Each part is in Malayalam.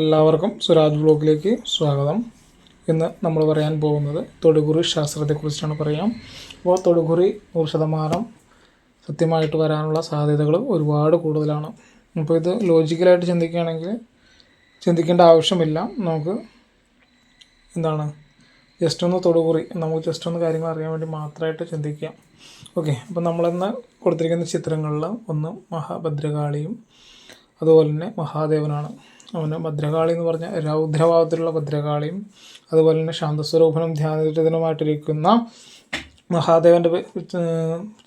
എല്ലാവർക്കും സുരാജ് ബ്ലോഗിലേക്ക് സ്വാഗതം. ഇന്ന് നമ്മൾ പറയാൻ പോകുന്നത് തൊടുകുറി ശാസ്ത്രത്തെക്കുറിച്ചാണ് പറയാം. അപ്പോൾ തൊടുകുറി നൂറ് ശതമാനം സത്യമായിട്ട് വരാനുള്ള സാധ്യതകൾ ഒരുപാട് കൂടുതലാണ്. അപ്പോൾ ഇത് ലോജിക്കലായിട്ട് ചിന്തിക്കുകയാണെങ്കിൽ ചിന്തിക്കേണ്ട ആവശ്യമില്ല. നമുക്ക് എന്താണ്? ജസ്റ്റ് ഒന്ന് തൊടുകുറി നമുക്ക് ജസ്റ്റ് ഒന്ന് കാര്യങ്ങൾ അറിയാൻ വേണ്ടി മാത്രമായിട്ട് ചിന്തിക്കാം. ഓക്കെ അപ്പോൾ നമ്മളിന്ന് കൊടുത്തിരിക്കുന്ന ചിത്രങ്ങളിൽ ഒന്ന് മഹാഭദ്രകാളിയും അതുപോലെ തന്നെ മഹാദേവനാണ്. അവന് ഭദ്രകാളി എന്ന് പറഞ്ഞ രൗദ്രഭാവത്തിലുള്ള ഭദ്രകാളിയും അതുപോലെ തന്നെ ശാന്തസ്വരൂപനും ധ്യാനരഹിതനുമായിട്ടിരിക്കുന്ന മഹാദേവന്റെ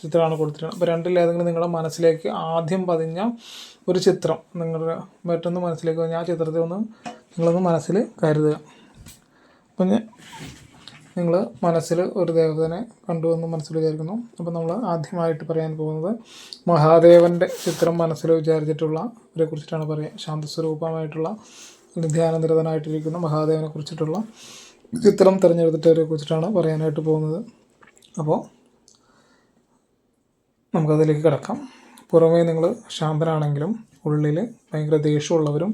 ചിത്രമാണ് കൊടുത്തിട്ടുള്ളത് അപ്പോൾ രണ്ടിലേതെങ്കിലും നിങ്ങളുടെ മനസ്സിലേക്ക് ആദ്യം പതിഞ്ഞ ഒരു ചിത്രം നിങ്ങളുടെ മറ്റൊന്ന് മനസ്സിലേക്ക് പതിഞ്ഞ ആ ചിത്രത്തെ ഒന്ന് നിങ്ങളൊന്ന് മനസ്സിൽ കരുതുക. അപ്പം ഞാൻ നിങ്ങൾ മനസ്സിൽ ഒരു ദേവതനെ കണ്ടു എന്ന് മനസ്സിൽ വിചാരിക്കുന്നു. അപ്പം നമ്മൾ ആദ്യമായിട്ട് പറയാൻ പോകുന്നത് മഹാദേവന്റെ ചിത്രം മനസ്സിൽ വിചാരിച്ചിട്ടുള്ള അവരെ കുറിച്ചിട്ടാണ് പറയുക ശാന്തസ്വരൂപമായിട്ടുള്ള ധ്യാനനിരതനായിട്ടിരിക്കുന്ന മഹാദേവനെ കുറിച്ചിട്ടുള്ള ചിത്രം തിരഞ്ഞെടുത്തിട്ടവരെ കുറിച്ചിട്ടാണ് പറയാനായിട്ട് പോകുന്നത്. അപ്പോൾ നമുക്കതിലേക്ക് കിടക്കാം. പുറമേ നിങ്ങൾ ശാന്തനാണെങ്കിലും ഉള്ളിൽ ഭയങ്കര ദേഷ്യമുള്ളവരും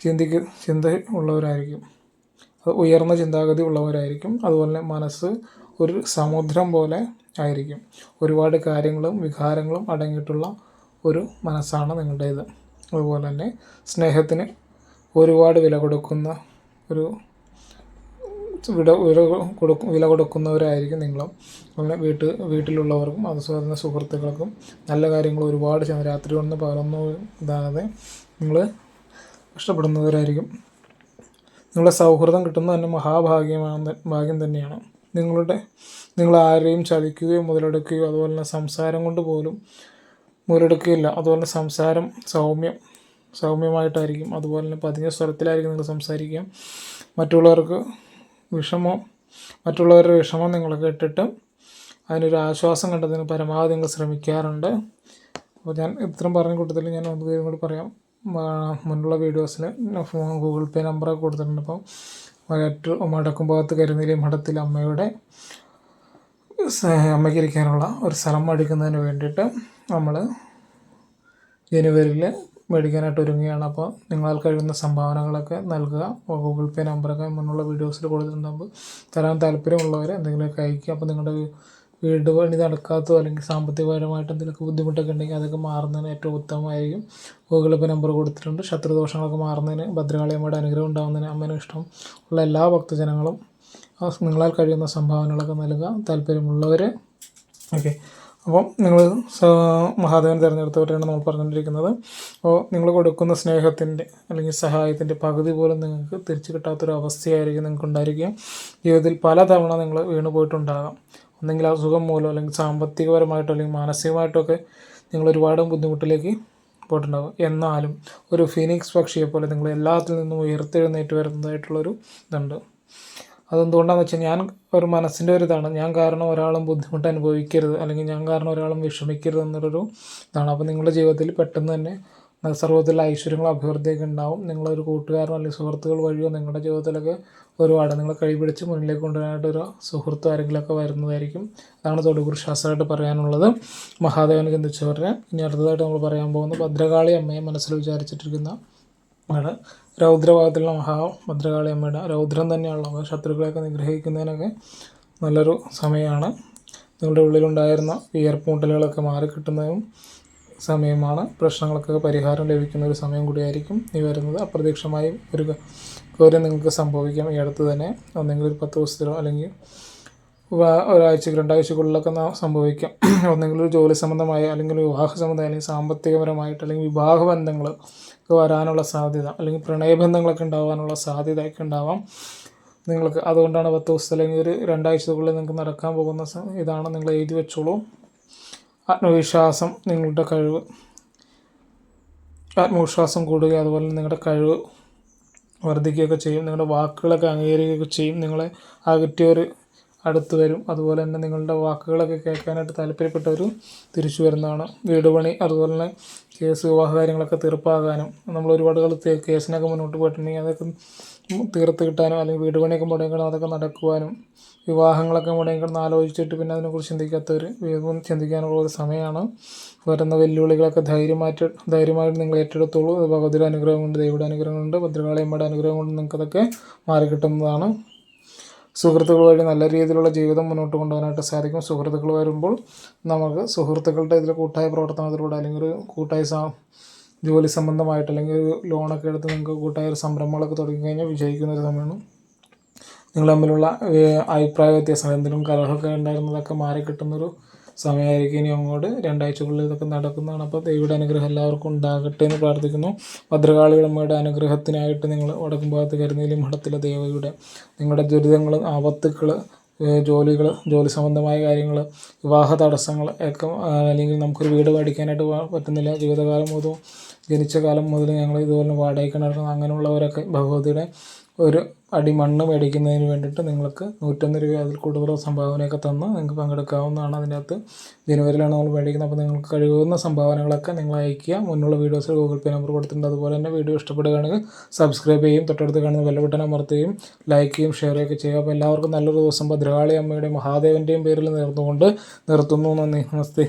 ചിന്തിക്ക് ചിന്ത ഉള്ളവരായിരിക്കും ഉയർന്ന ചിന്താഗതി ഉള്ളവരായിരിക്കും. അതുപോലെ തന്നെ മനസ്സ് ഒരു സമുദ്രം പോലെ ആയിരിക്കും. ഒരുപാട് കാര്യങ്ങളും വികാരങ്ങളും അടങ്ങിയിട്ടുള്ള ഒരു മനസ്സാണ് നിങ്ങളുടേത്. അതുപോലെ തന്നെ സ്നേഹത്തിന് ഒരുപാട് വില കൊടുക്കുന്ന ഒരു വില വില കൊടുക്കും വില കൊടുക്കുന്നവരായിരിക്കും നിങ്ങളും. അതുപോലെ വീട്ട് വീട്ടിലുള്ളവർക്കും അതുപോലെ തന്നെ സുഹൃത്തുക്കൾക്കും നല്ല കാര്യങ്ങൾ ഒരുപാട് രാത്രി ഒന്ന് പകർന്നു ഇതാകാതെ നിങ്ങൾ ഇഷ്ടപ്പെടുന്നവരായിരിക്കും. നിങ്ങളുടെ സൗഹൃദം കിട്ടുന്നത് തന്നെ മഹാഭാഗ്യമാണ് ഭാഗ്യം തന്നെയാണ്. നിങ്ങളുടെ നിങ്ങൾ ആരെയും ചതിക്കുകയോ മുതലെടുക്കുകയോ അതുപോലെ തന്നെ സംസാരം കൊണ്ട് പോലും മുതലെടുക്കുകയില്ല. അതുപോലെ തന്നെ സംസാരം സൗമ്യം സൗമ്യമായിട്ടായിരിക്കും. അതുപോലെ തന്നെ പതിഞ്ഞ സ്വരത്തിലായിരിക്കും നിങ്ങൾ സംസാരിക്കുക. മറ്റുള്ളവർക്ക് വിഷമം മറ്റുള്ളവരുടെ വിഷമം നിങ്ങൾ കേട്ടിട്ട് അതിനൊരു ആശ്വാസം കണ്ടതിന് പരമാവധി നിങ്ങൾ ശ്രമിക്കാറുണ്ട്. അപ്പോൾ ഞാൻ ഇത്രയും പറഞ്ഞ കൂട്ടത്തിൽ ഞാൻ ഒന്ന് പേരും കൂടി പറയാം. മുന്നുള്ള വീഡിയോസിൽ ഗൂഗിൾ പേ നമ്പർ കൊടുത്തിട്ടുണ്ട്. അപ്പം മറ്റു മടക്കും ഭാഗത്ത് കരുന്നിലെ മഠത്തിൽ അമ്മയുടെ അമ്മയ്ക്ക് ഇരിക്കാനുള്ള ഒരു സ്ഥലം മേടിക്കുന്നതിന് വേണ്ടിയിട്ട് നമ്മൾ ജനുവരിയിൽ മേടിക്കാനായിട്ട് ഒരുങ്ങുകയാണ്. അപ്പോൾ നിങ്ങളാൽ കഴിയുന്ന സംഭാവനകളൊക്കെ നൽകുക. ഗൂഗിൾ പേ നമ്പറൊക്കെ മുന്നുള്ള വീഡിയോസിൽ കൊടുത്തിട്ടുണ്ടാകുമ്പോൾ തരാൻ താല്പര്യമുള്ളവർ എന്തെങ്കിലുമൊക്കെ അയക്കുക അപ്പോൾ നിങ്ങളുടെ വീട് പണി നടക്കാത്തതോ അല്ലെങ്കിൽ സാമ്പത്തികപരമായിട്ട് എന്തെങ്കിലുമൊക്കെ ബുദ്ധിമുട്ടൊക്കെ ഉണ്ടെങ്കിൽ അതൊക്കെ മാറുന്നതിന് ഏറ്റവും ഉത്തമമായിരിക്കും. ഗൂഗിളിപ്പോൾ നമ്പർ കൊടുത്തിട്ടുണ്ട്. ശത്രുദോഷങ്ങളൊക്കെ മാറുന്നതിന് ഭദ്രകാളി അമ്മയുടെ അനുഗ്രഹം ഉണ്ടാകുന്നതിന് അമ്മേനെ ഇഷ്ടം ഉള്ള എല്ലാ ഭക്തജനങ്ങളും നിങ്ങളാൽ കഴിയുന്ന സംഭാവനകളൊക്കെ നൽകുക. താല്പര്യമുള്ളവർ ഓക്കെ. അപ്പം നിങ്ങൾ മഹാദേവൻ തിരഞ്ഞെടുത്തവരെയാണ് നമ്മൾ പറഞ്ഞുകൊണ്ടിരിക്കുന്നത്. അപ്പോൾ നിങ്ങൾ കൊടുക്കുന്ന സ്നേഹത്തിന്റെ അല്ലെങ്കിൽ സഹായത്തിന്റെ പകുതി പോലും നിങ്ങൾക്ക് തിരിച്ചു കിട്ടാത്തൊരു അവസ്ഥയായിരിക്കും നിങ്ങൾക്ക് ഉണ്ടായിരിക്കുക ജീവിതത്തിൽ പലതവണ നിങ്ങൾ വീണ് പോയിട്ടുണ്ടാകാം ഒന്നെങ്കിൽ അസുഖം മൂലം അല്ലെങ്കിൽ സാമ്പത്തികപരമായിട്ടോ അല്ലെങ്കിൽ മാനസികമായിട്ടൊക്കെ നിങ്ങൾ ഒരുപാട് ബുദ്ധിമുട്ടിലേക്ക് പോയിട്ടുണ്ടാകും എന്നാലും ഒരു ഫിനിക്സ് പക്ഷിയെ പോലെ നിങ്ങൾ എല്ലാത്തിൽ നിന്നും ഉയർത്തെഴുന്നേറ്റ് വരുന്നതായിട്ടുള്ളൊരു ഇതുണ്ട്. അതെന്തുകൊണ്ടാണെന്ന് വെച്ചാൽ ഞാൻ ഒരു മനസ്സിന്റെ ഒരു ഇതാണ്. ഞാൻ കാരണം ഒരാളും ബുദ്ധിമുട്ട് അനുഭവിക്കരുത് അല്ലെങ്കിൽ ഞാൻ കാരണം ഒരാളും വിഷമിക്കരുത് എന്നൊരു ഇതാണ്. അപ്പോൾ നിങ്ങളുടെ ജീവിതത്തിൽ പെട്ടെന്ന് തന്നെ സർവത്തിലുള്ള ഐശ്വര്യങ്ങളും അഭിവൃദ്ധിയൊക്കെ ഉണ്ടാവും. നിങ്ങളൊരു കൂട്ടുകാരനോ അല്ലെങ്കിൽ സുഹൃത്തുക്കൾ വഴിയോ നിങ്ങളുടെ ജീവിതത്തിലൊക്കെ ഒരുപാട് നിങ്ങളെ കൈപിടിച്ച് മുന്നിലേക്ക് കൊണ്ടുവരാനായിട്ട് ഒരു സുഹൃത്തോ ആരെങ്കിലുമൊക്കെ വരുന്നതായിരിക്കും. അതാണ് തൊടുകുറി ശാസ്ത്രമായിട്ട് പറയാനുള്ളത്. മഹാദേവനെ ചിന്തിച്ചവരുടെ ഇനി അടുത്തതായിട്ട് നമ്മൾ പറയാൻ പോകുന്നത് ഭദ്രകാളി അമ്മയെ മനസ്സിൽ വിചാരിച്ചിട്ടിരിക്കുന്ന ആണ് രൗദ്രഭാഗത്തിലുള്ള മഹാ ഭദ്രകാളി അമ്മയുടെ രൗദ്രം തന്നെയുള്ള ശത്രുക്കളെയൊക്കെ നിഗ്രഹിക്കുന്നതിനൊക്കെ നല്ലൊരു സമയമാണ്. നിങ്ങളുടെ ഉള്ളിലുണ്ടായിരുന്ന വിയർപ്പൂട്ടലുകളൊക്കെ മാറിക്കിട്ടുന്നതും സമയമാണ്. പ്രശ്നങ്ങൾക്കൊക്കെ പരിഹാരം ലഭിക്കുന്ന ഒരു സമയം കൂടിയായിരിക്കും ഈ വരുന്നത്. അപ്രതീക്ഷമായി ഒരു കാര്യം നിങ്ങൾക്ക് സംഭവിക്കാം. ഈ അടുത്ത് തന്നെ ഒന്നെങ്കിൽ ഒരു പത്ത് ദിവസത്തിലോ അല്ലെങ്കിൽ ഒരാഴ്ചക്ക് രണ്ടാഴ്ചക്കുള്ളിലൊക്കെ സംഭവിക്കാം. ഒന്നെങ്കിൽ ഒരു ജോലി സംബന്ധമായ അല്ലെങ്കിൽ വിവാഹ സംബന്ധമായ അല്ലെങ്കിൽ സാമ്പത്തികപരമായിട്ട് അല്ലെങ്കിൽ വിവാഹ ബന്ധങ്ങൾ ഒക്കെ വരാനുള്ള സാധ്യത അല്ലെങ്കിൽ പ്രണയബന്ധങ്ങളൊക്കെ ഉണ്ടാകാനുള്ള സാധ്യതയൊക്കെ ഉണ്ടാവാം. നിങ്ങൾക്ക് അതുകൊണ്ടാണ് പത്ത് ദിവസം അല്ലെങ്കിൽ ഒരു രണ്ടാഴ്ചക്കുള്ളിൽ നിങ്ങൾക്ക് നടക്കാൻ പോകുന്ന ഇതാണ് നിങ്ങൾ എഴുതി വെച്ചോളൂ. ആത്മവിശ്വാസം നിങ്ങളുടെ കഴിവ്. ആത്മവിശ്വാസം കൂടുക അതുപോലെ നിങ്ങളുടെ കഴിവ് വർദ്ധിക്കുകയൊക്കെ ചെയ്യും. നിങ്ങളുടെ വാക്കുകളൊക്കെ അംഗീകരിക്കുകയൊക്കെ ചെയ്യും. നിങ്ങളെ അകറ്റിയവർ അടുത്ത് വരും. അതുപോലെ തന്നെ നിങ്ങളുടെ വാക്കുകളൊക്കെ കേൾക്കാനായിട്ട് താല്പര്യപ്പെട്ടവരും തിരിച്ചു വരുന്നതാണ്. വീട് പണി അതുപോലെ തന്നെ കേസ് വിവാഹ കാര്യങ്ങളൊക്കെ തീർപ്പാകാനും നമ്മൾ ഒരുപാട് കാലത്ത് കേസിനൊക്കെ മുന്നോട്ട് പോയിട്ടുണ്ടെങ്കിൽ അതൊക്കെ തീർത്ത് കിട്ടാനും അല്ലെങ്കിൽ വീട് പണിയൊക്കെ മുടങ്ങിക്കണം അതൊക്കെ നടക്കുവാനും വിവാഹങ്ങളൊക്കെ മുടങ്ങിക്കണം ആലോചിച്ചിട്ട് പിന്നെ അതിനെക്കുറിച്ച് ചിന്തിക്കാത്തവർ ചിന്തിക്കാനുള്ള ഒരു സമയമാണ്. വരുന്ന വെല്ലുവിളികളൊക്കെ ധൈര്യമായിട്ട് ധൈര്യമായിട്ട് നിങ്ങൾ ഏറ്റെടുത്തോളൂ. ഭഗവതിയുടെ അനുഗ്രഹം കൊണ്ട് ദൈവയുടെ അനുഗ്രഹം കൊണ്ട് ഭദ്രകാളിയമ്മയുടെ അനുഗ്രഹം കൊണ്ട് നിങ്ങൾക്കതൊക്കെ മാറിക്കിട്ടുന്നതാണ്. സുഹൃത്തുക്കൾ വഴി നല്ല രീതിയിലുള്ള ജീവിതം മുന്നോട്ട് കൊണ്ടുപോകാനായിട്ട് സാധിക്കും. സുഹൃത്തുക്കൾ വരുമ്പോൾ നമുക്ക് സുഹൃത്തുക്കളുടെ ഇതിൽ കൂട്ടായ പ്രവർത്തനത്തിലൂടെ അല്ലെങ്കിൽ ഒരു കൂട്ടായ സാ ജോലി സംബന്ധമായിട്ട് അല്ലെങ്കിൽ ഒരു ലോണൊക്കെ എടുത്ത് നിങ്ങൾക്ക് കൂട്ടായ ഒരു സംരംഭങ്ങളൊക്കെ തുടങ്ങി കഴിഞ്ഞാൽ വിജയിക്കുന്ന ഒരു സമയമാണ്. നിങ്ങൾ തമ്മിലുള്ള അഭിപ്രായ വ്യത്യാസം എന്തെങ്കിലും കലഹമൊക്കെ ഉണ്ടായിരുന്നതൊക്കെ മാറി കിട്ടുന്നൊരു സമയമായിരിക്കും ഇനി അങ്ങോട്ട് രണ്ടാഴ്ചക്കുള്ളിൽ ഇതൊക്കെ നടക്കുന്നതാണ്. അപ്പോൾ ദൈവയുടെ അനുഗ്രഹം എല്ലാവർക്കും ഉണ്ടാകട്ടെ എന്ന് പ്രാർത്ഥിക്കുന്നു. ഭദ്രകാളിയമ്മയുടെ അനുഗ്രഹത്തിനായിട്ട് നിങ്ങൾ വടക്കും ഭാഗത്ത് കരുന്നേലും മഠത്തിലെ ദേവയുടെ നിങ്ങളുടെ ദുരിതങ്ങൾ ആപത്തുക്കൾ ജോലികൾ ജോലി സംബന്ധമായ കാര്യങ്ങൾ വിവാഹ തടസ്സങ്ങൾ ഒക്കെ അല്ലെങ്കിൽ നമുക്കൊരു വീട് മേടിക്കാനായിട്ട് പറ്റുന്നില്ല ജീവിതകാലം മുതൽ ജനിച്ച കാലം മുതൽ ഞങ്ങൾ ഇതുപോലെ വാടകയ്ക്ക് നടക്കുന്ന അങ്ങനെയുള്ളവരൊക്കെ ഭഗവതിയുടെ ഒരു അടി മണ്ണ് മേടിക്കുന്നതിന് വേണ്ടിയിട്ട് നിങ്ങൾക്ക് നൂറ്റൊന്ന് രൂപ അതിൽ കൂടുതലോ സംഭാവനയൊക്കെ തന്ന് നിങ്ങൾക്ക് പങ്കെടുക്കാവുന്നതാണ് അതിന്റെ അകത്ത് ജനുവരിയിലാണ് നമ്മൾ മേടിക്കുന്നത്. അപ്പോൾ നിങ്ങൾക്ക് കഴിയുന്ന സംഭാവനകളൊക്കെ നിങ്ങൾ അയക്കുക മുന്നുള്ള വീഡിയോസിൽ ഗൂഗിൾ പേ നമ്പർ കൊടുത്തിട്ടുണ്ട്. അതുപോലെ തന്നെ വീഡിയോ ഇഷ്ടപ്പെടുകയാണെങ്കിൽ സബ്സ്ക്രൈബ് ചെയ്യും തൊട്ടടുത്ത് കാണുന്ന ബെൽ അമർത്തുകയും ലൈക്ക് ചെയ്യും ഷെയർ ഒക്കെ ചെയ്യുക. അപ്പോൾ എല്ലാവർക്കും നല്ലൊരു ദിവസം. ഭദ്രകാളി അമ്മയുടെയും മഹാദേവന്റെയും പേരിൽ നേർന്നുകൊണ്ട് നിർത്തുന്നു. നന്ദി. നമസ്തേ.